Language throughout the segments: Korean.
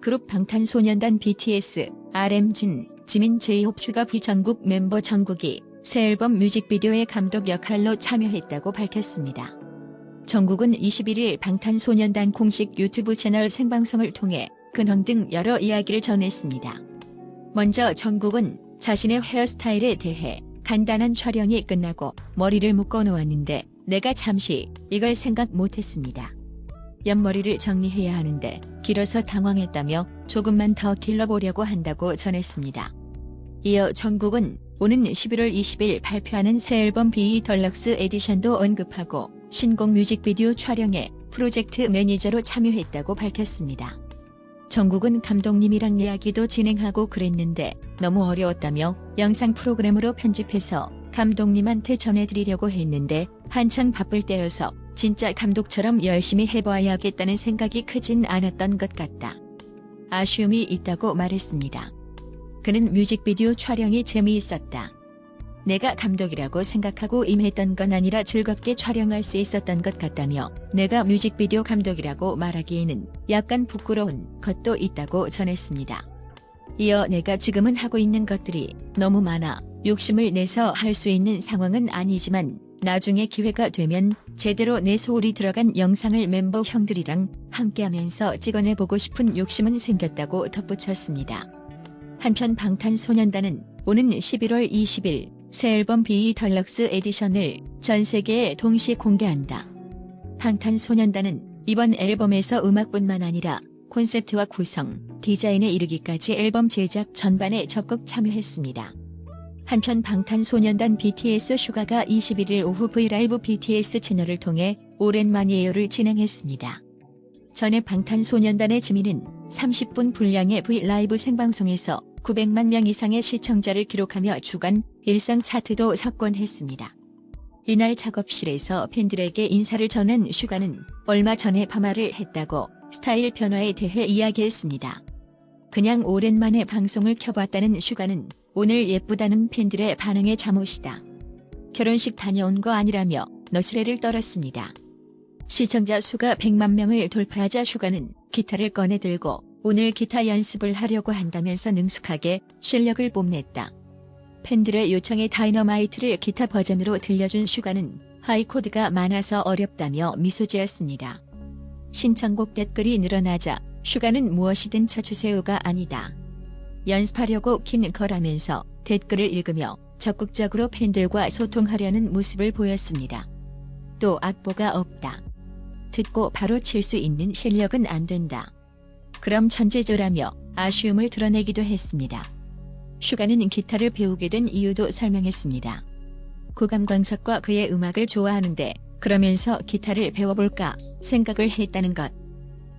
그룹 방탄소년단 BTS, RM진, 지민 제이홉 슈가 비전국 멤버 정국이 새 앨범 뮤직비디오의 감독 역할로 참여했다고 밝혔습니다. 정국은 21일 방탄소년단 공식 유튜브 채널 생방송을 통해 근황 등 여러 이야기를 전했습니다. 먼저 정국은 자신의 헤어스타일에 대해 간단한 촬영이 끝나고 머리를 묶어 놓았는데 내가 잠시 이걸 생각 못했습니다. 옆머리를 정리해야 하는데 길어서 당황했다며 조금만 더 길러보려고 한다고 전했습니다. 이어 정국은 오는 11월 20일 발표하는 새 앨범 B 덜럭스 에디션도 언급하고 신곡 뮤직비디오 촬영에 프로젝트 매니저로 참여했다고 밝혔습니다. 정국은 감독님이랑 이야기도 진행하고 그랬는데 너무 어려웠다며 영상 프로그램으로 편집해서 감독님한테 전해드리려고 했는데 한창 바쁠 때여서 진짜 감독처럼 열심히 해봐야겠다는 생각이 크진 않았던 것 같다. 아쉬움이 있다고 말했습니다. 그는 뮤직비디오 촬영이 재미있었다. 내가 감독이라고 생각하고 임했던 건 아니라 즐겁게 촬영할 수 있었던 것 같다며 내가 뮤직비디오 감독이라고 말하기에는 약간 부끄러운 것도 있다고 전했습니다. 이어 내가 지금은 하고 있는 것들이 너무 많아 욕심을 내서 할 수 있는 상황은 아니지만 나중에 기회가 되면 제대로 내 소울이 들어간 영상을 멤버 형들이랑 함께하면서 찍어내보고 싶은 욕심은 생겼다고 덧붙였습니다. 한편 방탄소년단은 오는 11월 20일 새 앨범 B 덜럭스 에디션을 전 세계에 동시 공개한다. 방탄소년단은 이번 앨범에서 음악뿐만 아니라 콘셉트와 구성, 디자인에 이르기까지 앨범 제작 전반에 적극 참여했습니다. 한편 방탄소년단 BTS 슈가가 21일 오후 브이라이브 BTS 채널을 통해 오랜만이에요를 진행했습니다. 전에 방탄소년단의 지민은 30분 분량의 브이라이브 생방송에서 900만 명 이상의 시청자를 기록하며 주간 일상 차트도 석권했습니다. 이날 작업실에서 팬들에게 인사를 전한 슈가는 얼마 전에 파마를 했다고 스타일 변화에 대해 이야기했습니다. 그냥 오랜만에 방송을 켜봤다는 슈가는 오늘 예쁘다는 팬들의 반응에 잠옷이다. 결혼식 다녀온 거 아니라며 너스레를 떨었습니다. 시청자 수가 100만 명을 돌파하자 슈가는 기타를 꺼내 들고 오늘 기타 연습을 하려고 한다면서 능숙하게 실력을 뽐냈다. 팬들의 요청에 다이너마이트를 기타 버전으로 들려준 슈가는 하이코드가 많아서 어렵다며 미소 지었습니다. 신청곡 댓글이 늘어나자 슈가는 무엇이든 쳐주세요가 아니다. 연습하려고 킨 거라면서 댓글을 읽으며 적극적으로 팬들과 소통하려는 모습을 보였습니다. 또 악보가 없다. 듣고 바로 칠 수 있는 실력은 안 된다. 그럼 천재조라며 아쉬움을 드러내기도 했습니다. 슈가는 기타를 배우게 된 이유도 설명했습니다. 고감광석과 그의 음악을 좋아하는데 그러면서 기타를 배워볼까 생각을 했다는 것.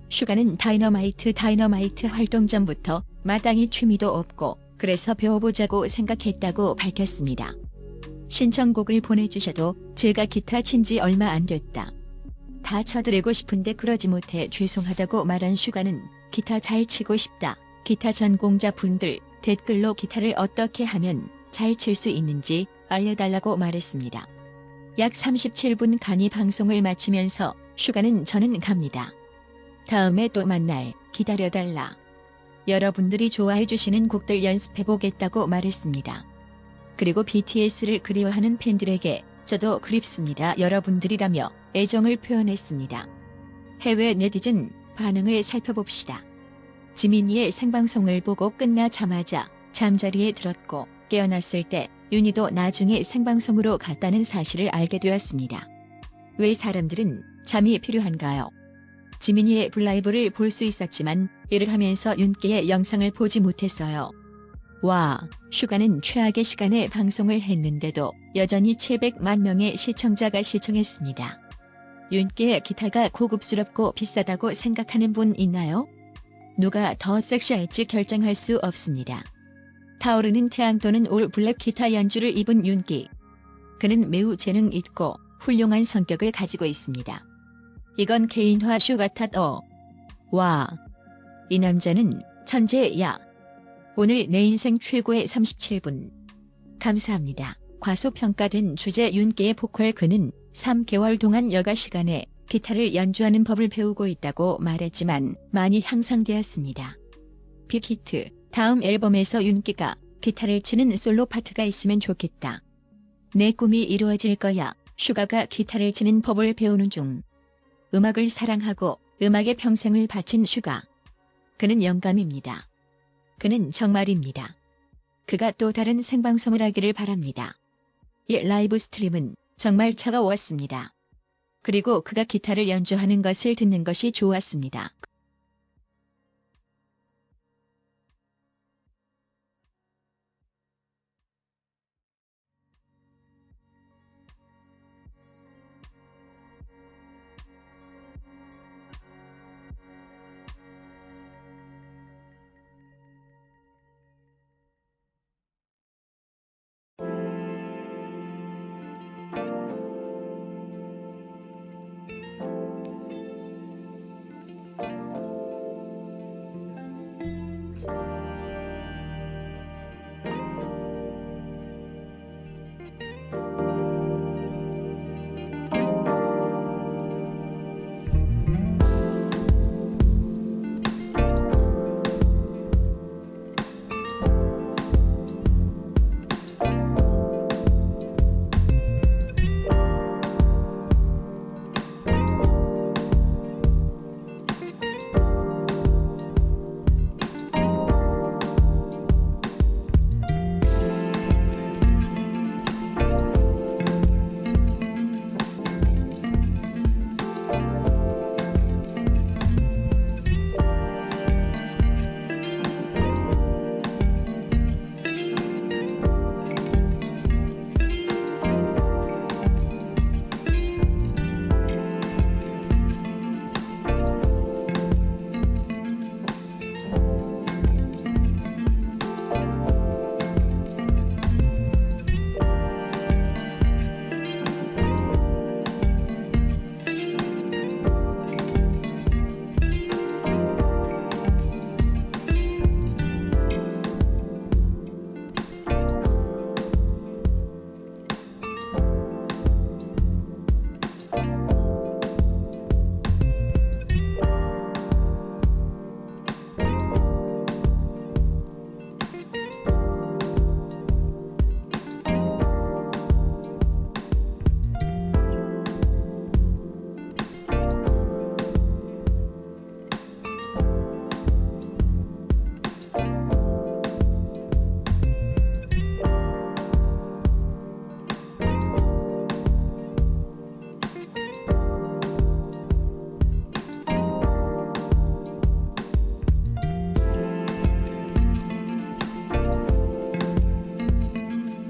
슈가는 다이너마이트 다이너마이트 활동 전부터 마땅히 취미도 없고 그래서 배워보자고 생각했다고 밝혔습니다. 신청곡을 보내주셔도 제가 기타 친 지 얼마 안 됐다. 다 쳐드리고 싶은데 그러지 못해 죄송하다고 말한 슈가는 기타 잘 치고 싶다. 기타 전공자 분들 댓글로 기타를 어떻게 하면 잘 칠 수 있는지 알려달라고 말했습니다. 약 37분 간이 방송을 마치면서 슈가는 저는 갑니다. 다음에 또 만날 기다려달라. 여러분들이 좋아해 주시는 곡들 연습해 보겠다고 말했습니다. 그리고 BTS를 그리워하는 팬들에게 저도 그립습니다. 여러분들이라며 애정을 표현했습니다. 해외 네티즌 반응을 살펴봅시다. 지민이의 생방송을 보고 끝나자마자 잠자리에 들었고 깨어났을 때 윤희도 나중에 생방송으로 갔다는 사실을 알게 되었습니다. 왜 사람들은 잠이 필요한가요? 지민이의 블라이브를 볼 수 있었지만 일을 하면서 윤기의 영상을 보지 못했어요. 와, 슈가는 최악의 시간에 방송을 했는데도 여전히 700만 명의 시청자가 시청했습니다. 윤기의 기타가 고급스럽고 비싸다고 생각하는 분 있나요? 누가 더 섹시할지 결정할 수 없습니다. 타오르는 태양 또는 올 블랙 기타 연주를 입은 윤기. 그는 매우 재능 있고 훌륭한 성격을 가지고 있습니다. 이건 개인화 쇼 같아도. 와. 이 남자는 천재야. 오늘 내 인생 최고의 37분. 감사합니다. 과소평가된 주제 윤기의 보컬 그는 3개월 동안 여가 시간에 기타를 연주하는 법을 배우고 있다고 말했지만 많이 향상되었습니다. 빅히트, 다음 앨범에서 윤기가 기타를 치는 솔로 파트가 있으면 좋겠다. 내 꿈이 이루어질 거야. 슈가가 기타를 치는 법을 배우는 중. 음악을 사랑하고 음악에 평생을 바친 슈가. 그는 영감입니다. 그는 정말입니다. 그가 또 다른 생방송을 하기를 바랍니다. 이 라이브 스트림은 정말 차가웠습니다. 그리고 그가 기타를 연주하는 것을 듣는 것이 좋았습니다.